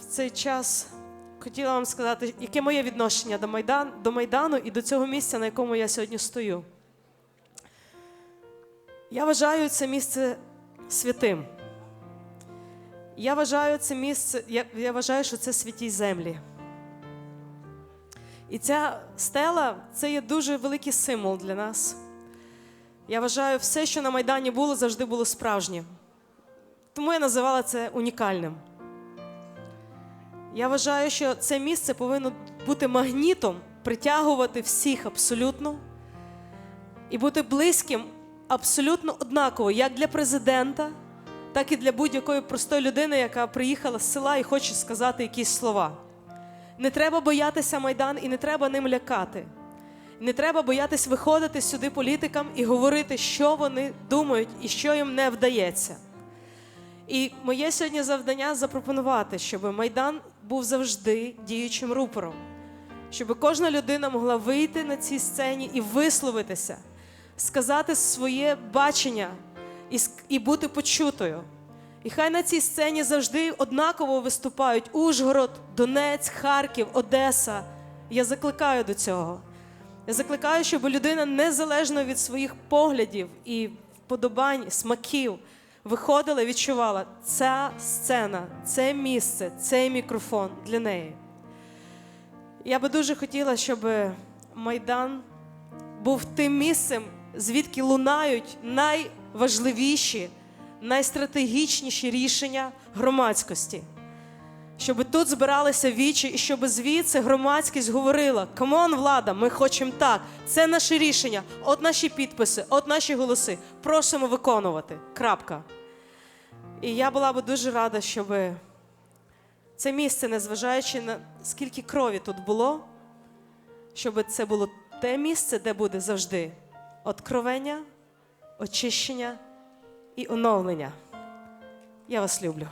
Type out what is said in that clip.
в цей час хотіла вам сказати, яке моє відношення до, Майдан, до Майдану і до цього місця, на якому я сьогодні стою. Я вважаю це місце святим. Я вважаю це місце, я, я вважаю, що це святі землі. І ця стела це є дуже великий символ для нас. Я вважаю, все, що на Майдані було, завжди було справжнім. Тому я називала це унікальним. Я вважаю, що це місце повинно бути магнітом, притягувати всіх абсолютно і бути близьким абсолютно однаково, як для президента, так і для будь-якої простої людини, яка приїхала з села і хоче сказати якісь слова. Не треба боятися Майдан і не треба ним лякати. Не треба боятись виходити сюди політикам і говорити, що вони думають і що їм не вдається. І моє сьогодні завдання запропонувати, щоб Майдан був завжди діючим рупором, щоб кожна людина могла вийти на цій сцені і висловитися, сказати своє бачення і, і бути почутою. І хай на цій сцені завжди однаково виступають Ужгород, Донець, Харків, Одеса. Я закликаю до цього. Я закликаю, щоб людина незалежно від своїх поглядів і вподобань, смаків виходила і відчувала, ця сцена, це місце, цей мікрофон для неї. Я би дуже хотіла, щоб Майдан був тим місцем, звідки лунають найважливіші, найстратегічніші рішення громадськості. Щоб тут збиралися вічі, і щоб звідси громадськість говорила: камон, влада, ми хочемо так. Це наше рішення, от наші підписи, от наші голоси. Просимо виконувати. Крапка. І я була би дуже рада, щоб це місце, незважаючи на скільки крові тут було, щоб це було те місце, де буде завжди откровення, очищення і оновлення. Я вас люблю.